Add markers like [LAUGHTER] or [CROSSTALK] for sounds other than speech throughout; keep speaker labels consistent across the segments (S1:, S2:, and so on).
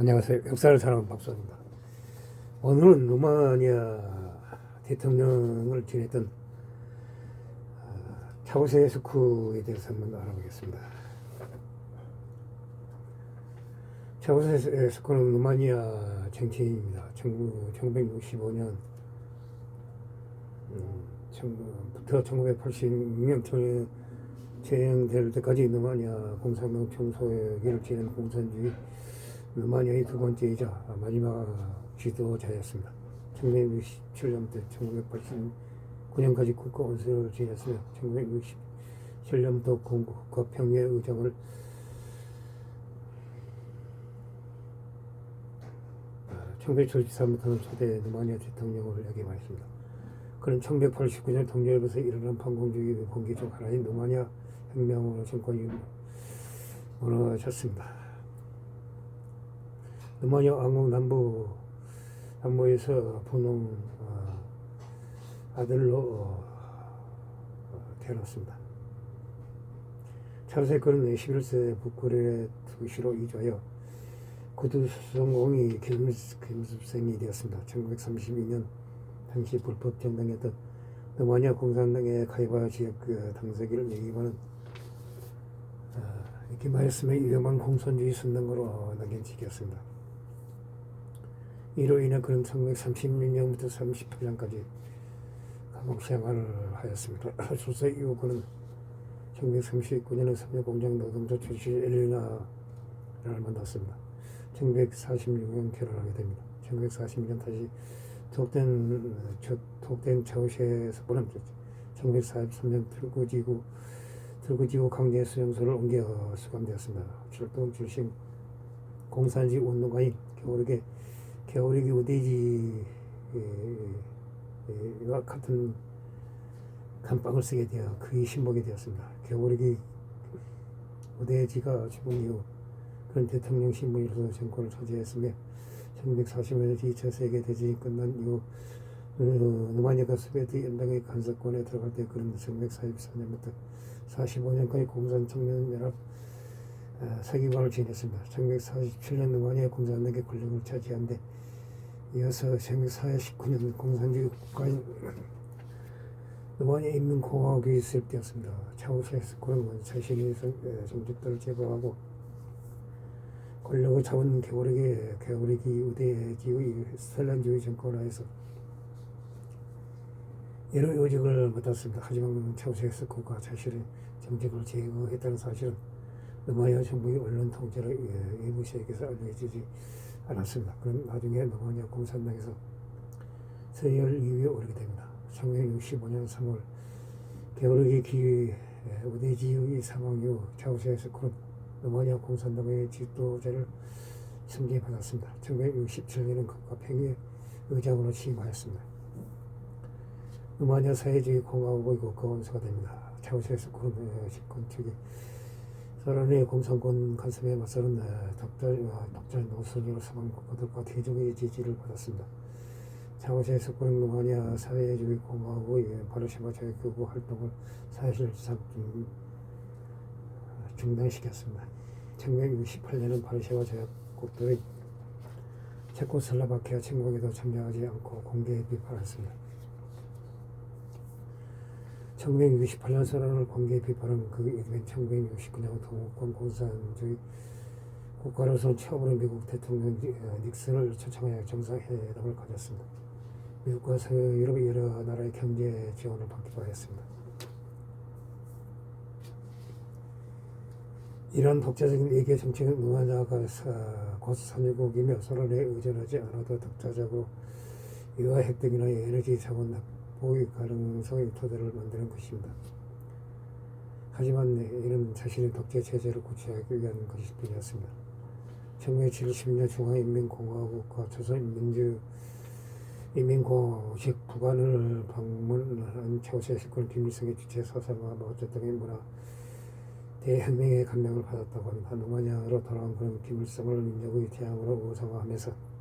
S1: 안녕하세요. 역사를 사랑하는 박수입니다. 오늘은 루마니아 대통령을 지냈던 아, 차우세스쿠에 대해서 한번 알아보겠습니다. 차우세스쿠는 루마니아 정치인입니다. 1965년 부터 1986년 재행될 때까지 루마니아 공산당 총소기를 지낸 공산주의 루마니아의 두 번째이자 마지막 지도자였습니다. 1967년부터 1989년까지 국가 원수를 지냈으며 1967년부터 국가 평화 의장을 1973부터는 초대 루마니아 대통령을 역임하였습니다. 그는 1989년 동료협에서 일어난 반공주의 공개 중 하나인 루마니아 혁명으로 정권이 무너졌습니다. 루마니아 왕국 남부 남부에서 분홍 어, 아들로 어, 어, 태어났습니다. 찰스 그는 11세 북코리아 도시로 이주하여 구두수성공이 김습생이 되었습니다. 1932년 당시 불법 정당이었던 루마니아 공산당의 카이바 지역 그 당사기를 얘기하는 이렇게 말씀에 위험한 공산주의 선동으로 직이었습니다. 이로 인해 그는 1936년부터 38년까지 감옥 생활을 하였습니다. [CLEARS THROAT] 출소 이후 그는 1939년에 삼성공장 노동자 출신 엘리나를 만났습니다. 1946년 결혼하게 됩니다. 1946년 다시 독된 독된 차우시에서 보냈죠. 1943년 들고지구 들고지구 강제 수용소를 옮겨 수감되었습니다. 출동 출신 공산주의 운동가인 겨울에게 겨울이기 우대지와 같은 감방을 쓰게 되어 그의 신복이 되었습니다. 겨울이기 우대지가 죽은 이후 그런 대통령 신분으로서 정권을 차지했으며 1940년에 제2차 세계 대전이 끝난 이후 어, 루마니아가 소비에트 연방의 간섭권에 들어갈 때 그런 1944년부터 45년까지 공산 청년 연합 어, 서기관을 지냈습니다. 1947년 루마니아 공산당의 권력을 차지한 데 이어서 1949년 공산주의 국가인 루마니아 인민공화국이 있을 때였습니다. 차우세스코는 자신의 정직들을 제거하고 권력을 잡은 개오르기 개오르기 우대지의 스탈린주의 정권하에서 여러 요직을 맡았습니다. 하지만 차우세스코가 자신의 정직을 제거했다는 사실은 루마니아 정부의 언론 통제로 일부 세계에서 알려지지 않았습니다. 그런 나중에 루마니아 공산당에서 서열 2위에 오르게 됩니다. 1965년 3월 게오르기 기 우대지의 사망 이후 차우세스코는 루마니아 공산당의 지도자를 승계받았습니다. 1967년에는 국가 평의 의장으로 취임하였습니다. 루마니아 사회주의 공화국의 국가원수가 됩니다. 차우세스코는 집권 측이 소련의 공산권 간섭에 맞서는 독재, 독재 노선으로 서방 국가들과 대중의 지지를 받았습니다. 차우세스코는 루마니아 사회주의 공화국의 바르샤바 자유교구 활동을 사실상 중단시켰습니다. 1968년은 바르샤바 자유국들의 체코슬라바키아 침공에도 참여하지 않고 공개 비판했습니다. 1968년 선언을 공개 비판한 그 이후에 1969년 동국권 공산주의 국가로서 처음으로 미국 대통령 닉슨을 초청하여 정상회담을 가졌습니다. 미국과 서유럽 여러 나라의 경제 지원을 받기도 했습니다. 이런 독자적인 외교 정책은 루마니아가 곧 산유국이며 서로에 의존하지 않아도 독자적으로 유화 획득이나 에너지 자원 확보의 가능성의 토대를 만드는 것입니다. 하지만 이는 자신의 독재 체제를 구체하기 위한 것일 뿐이었습니다. 1970년 중화인민공화국과 조선민주 인민공화국 북한을 방문한 차우세스코는 김일성의 주체 사상과 마오쩌 등의 문화 대혁명의 감명을 받았다고 합니다. 루마니아로 돌아온 그런 김일성을 민족의 태양으로 우상화하면서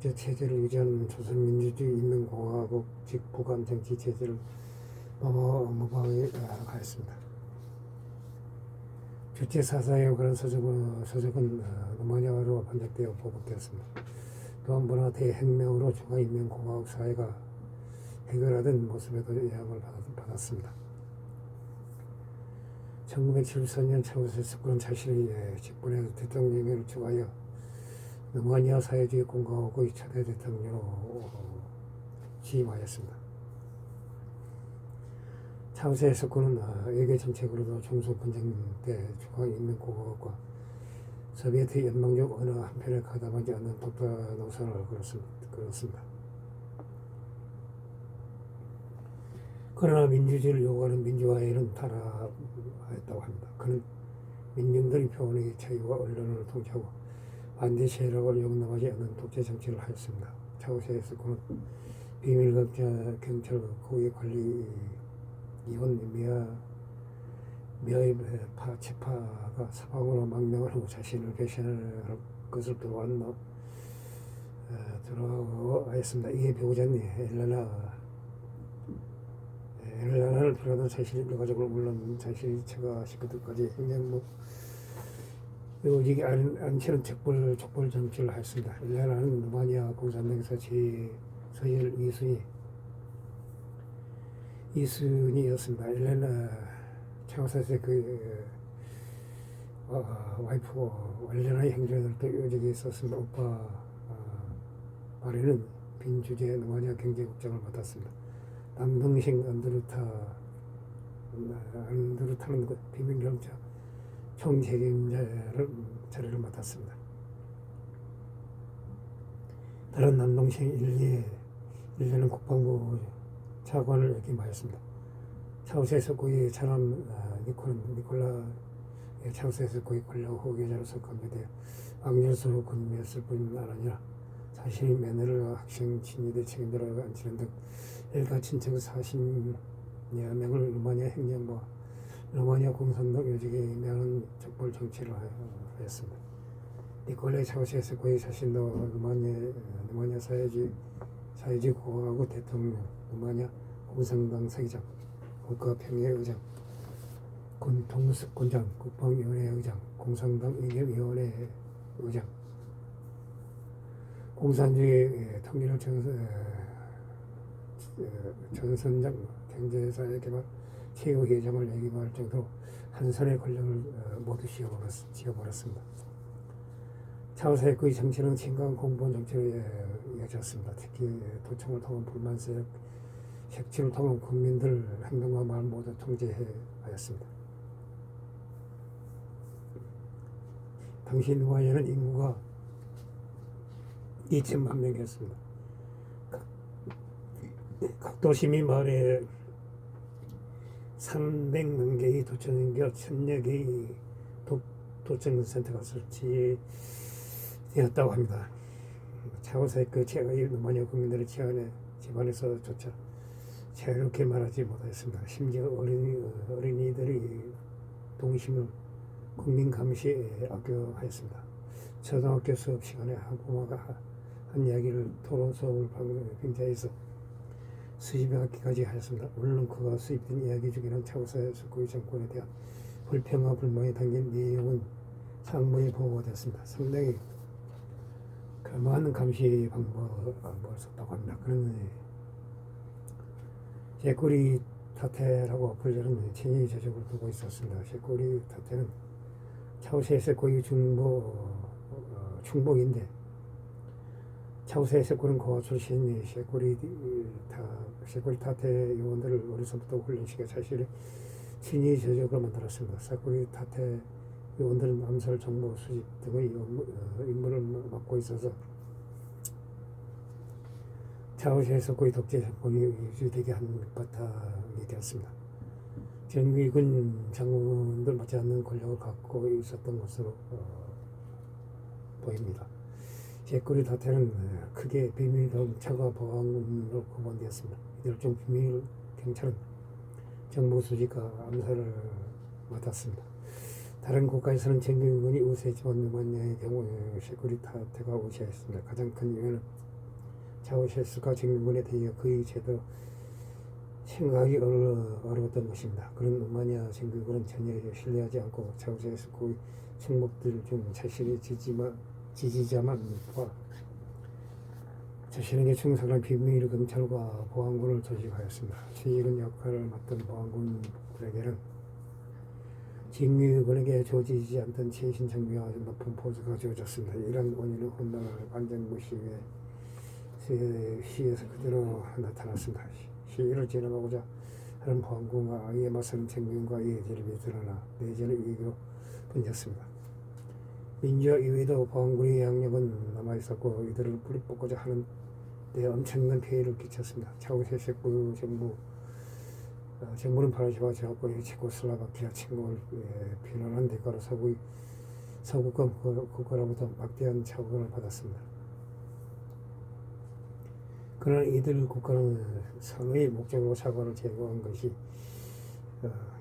S1: 독재 체제를 유지하는 조선민주주의 인민공화국 즉 북한 정치 체제를 모방해 가했습니다. 주체 사사의 그런 서적은, 서적은 어, 노마니아로 번역되어 보급되었습니다. 또한 문화 대혁명으로 중앙인민공화국 사회가 해결하던 모습에도 영향을 받- 받았습니다. 1974년 차우세스 그는 자신의 예, 직분에서 대통령을 주하여 노마니아 사회주의 공화국의 초대 대통령으로 어, 취임하였습니다. 차우세스 그는 어, 외교 정책으로도 중소 분쟁 때 중앙인민공화국과 소비에트 연방 중 어느 한편에 가담하지 않는 독자 노선을 걸었습니다. 그러나 민주주의를 요구하는 민주화에는 타락하였다고 합니다. 그는 민중들의 표현의 자유와 언론을 통제하고 세력을 용납하지 않는 독재 정치를 하였습니다. 차우세에서 그는 비밀 경찰, 경찰 고위 관리 이혼 미아 미아의 파 치파가 사방으로 망명을 하고 자신을 배신할 것을 들어왔나 어, 들어하였습니다. 이에 배우자님 엘레나 엘레나를 필요하던 자신의 일가족을 물론 자신의 처가 식구들까지 행정부 오직 안, 안치는 족벌 족벌 정치를 하였습니다. 엘레나는 루마니아 공산당에서 제 서열 2순위 이순이었습니다. 엘레나 차우사스의 그 어, 와이프 엘레나의 행적들도 요직에 있었습니다. 오빠 어, 말에는 빈 주제 노마니아 경제국장을 맡았습니다. 남동생 안드루타 안드루타는 그 비밀경찰 총책임자를 자리를 맡았습니다. 다른 남동생 일리에 일리는 국방부 차관을 역임하였습니다. 차우세에서 고위 차남 아, 니콜 니콜라 예, 차우세에서 고위 권력 후계자로서 관계되어 왕년수로 근무했을 뿐만 아니라 자신의 매너를 학생 친위대 책임자로 앉히는 등 일가 친척 40여 명을 루마니아 행정부와 루마니아 공산당 요직에 임명한 족벌 정치를 하였습니다. 니콜레 차우세에서 고위 자신도 루마니아 루마니아 사회주의 사회주의 공화국 대통령 루마니아 공산당 사기장 국가평의 의장 군통습군장 국방위원회 의장 공산당 의결위원회 의장 공산주의 통일을 전선, 전선장 경제사회 개발 최고회장을 역임할 정도로 한 손의 권력을 어, 모두 쥐어버렸습니다. 차후사의 그의 정치는 친강 공무원 정치로 이어졌습니다. 특히 도청을 통한 불만 세력 색치를 통한 국민들 행동과 말 모두 통제하였습니다. 당시 누아에는 인구가 2천만 명이었습니다. 각, 각 도시민 마을에 300만 개의 도청인겨 1000여 개의 도, 도청센터가 설치되었다고 합니다. 차후사의 그 최의 노마니아 국민들의 치안에 집안에서조차 자유롭게 말하지 못했습니다. 심지어 어린이, 어린이들이 동심을 국민 감시에 악교하였습니다. 초등학교 수업 시간에 학부모가 한 이야기를 토론 수업을 빙자해서 수십여 학기까지 하였습니다. 물론 그가 수입된 이야기 중에는 차우사에서 고위 정권에 대한 불평과 불만이 담긴 내용은 상무에 보고되었습니다. 상당히 그 많은 감시 방법을 썼다고 합니다. 그런 제꼬리 타테라고 불리는 친위 저적을 두고 있었습니다. 제꼬리 타테는 차우세의 고유 중보 어, 충복인데 차우세의 세골은 고아 출신이 셰꼬리 타 셰꼬리 타테 요원들을 어려서부터 훈련시켜 사실을 친위 저적으로 만들었습니다. 세꼬리 타테 요원들은 암살, 정보, 수집 등의 임무를 맡고 있어서 차우시에서 고위 독재 정권이 유지되게 한 바탕이 되었습니다. 정규군 장군들 맞지 않는 권력을 갖고 있었던 것으로 어, 보입니다. 제꾸리 다태는 크게 비밀 경찰과 보안으로 구분되었습니다. 이들 중 비밀 경찰은 정보 수집과 암살을 맡았습니다. 다른 국가에서는 정규군이 우세지만 루마니아의 경우 세꾸리 타태가 우세했습니다. 가장 큰 이유는 차우셰스가 정규군에 대해 거의 제대로 생각이 어려, 어려웠던 것입니다. 그런 루마니아 정규군은 전혀 신뢰하지 않고 그 총목들 중 자신의 지지만, 지지자만 봐 자신에게 충성한 비밀 검찰과 보안군을 조직하였습니다. 지휘군 역할을 맡던 보안군들에게는 직무군에게 조지지 않던 최신 장비와 높은 포즈가 주어졌습니다. 이런 원인은 훗날 반정부 시위에 시에서 그대로 나타났습니다. 시위를 진행하고자 하는 보안군과 이에 맞서는 이의 대립이 드러나 내전의 위기로 번졌습니다. 민주화 이후에도 보안군의 양력은 남아있었고 이들을 뿌리뽑고자 하는 데 엄청난 피해를 끼쳤습니다. 차우세색 부 정부 어, 정부는 파라시바 제국권의 체코슬라바키아 침공을 예, 비난한 대가로 서구의 서구권 국가- 국가로부터 막대한 차원을 받았습니다. 그러나 이들 국가는 선의 목적으로 사과를 제공한 것이 어,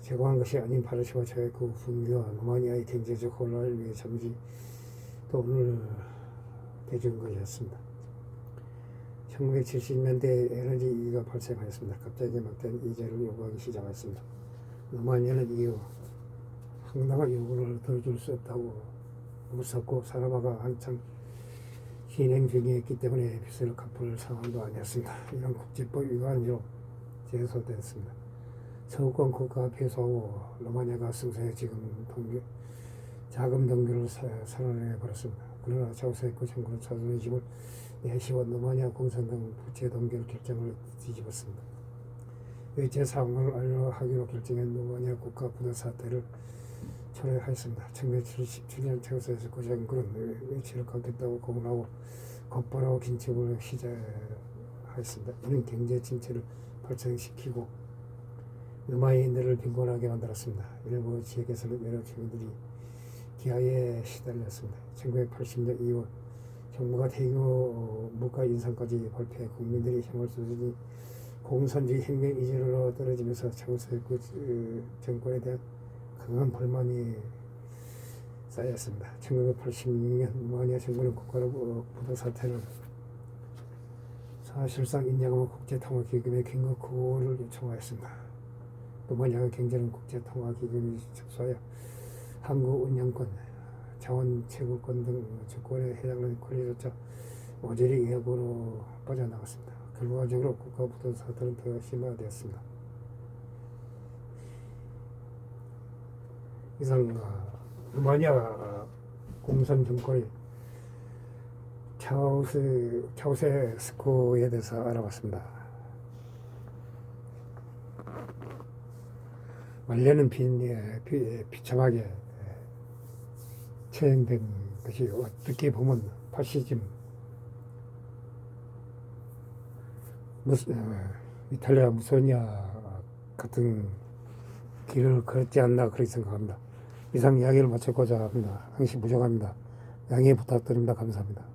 S1: 제공한 것이 아닌 파르시바 제국 분기와 루마니아의 경제적 혼란을 위해 잠시 돈을 대준 것이었습니다. 1970년대 에너지 위기가 발생하였습니다. 갑자기 막대한 이자를 요구하기 시작했습니다. 루마니아는 이후 상당한 요구를 들어줄 수 없다고 무섭고 사라바가 한창 진행 중이었기 때문에 빚을 갚을 상황도 아니었습니다. 이런 국제법 위반으로 제소됐습니다. 서구권 국가 폐소하고 루마니아가 승소해 지금 동기, 자금 동결을 선언해 버렸습니다. 그러나 차우세코 정부는 자존심을 내시원 루마니아 공산당 부채 동결 결정을 뒤집었습니다. 외제 상황을 알려하기로 결정한 루마니아 국가 부도 사태를 철회하였습니다. 1977년 차우세에서 고정군은 외치를 갖겠다고 공언하고 곧바로 긴축을 시작하였습니다. 이는 경제 침체를 발생시키고 루마니아인들을 빈곤하게 만들었습니다. 일부 지역에서는 여러 주민들이 기아에 시달렸습니다. 1980년 2월 정부가 대규모 물가 인상까지 발표해 국민들이 힘을 쏟으니 공산주의 혁명 이지로 떨어지면서 차우세그 정권에 대한 강한 불만이 쌓였습니다. 1986년 루마니아 정부는 국가로 부도 사태를 사실상 인정하고 국제통화기금에 긴급 구호를 요청하였습니다. 루마니아가 경제는 국제통화기금이 접수하여 항구 운영권, 자원 채굴권 등 주권에 해당하는 권리조차 모조리 외국으로 빠져나갔습니다. 결과적으로 국가 부도 사태는 더 심화되었습니다. 이상 어, 루마니아 공산 정권의 차우스 차우세스코에 대해서 알아봤습니다. 원래는 비, 비, 비참하게 처형된 것이 어떻게 보면 파시즘 무스, 어, 이탈리아 무소니아 같은 길을 걸었지 않나 그렇게 생각합니다. 이상 이야기를 마치고자 합니다. 항시 부족합니다. 양해 부탁드립니다. 감사합니다.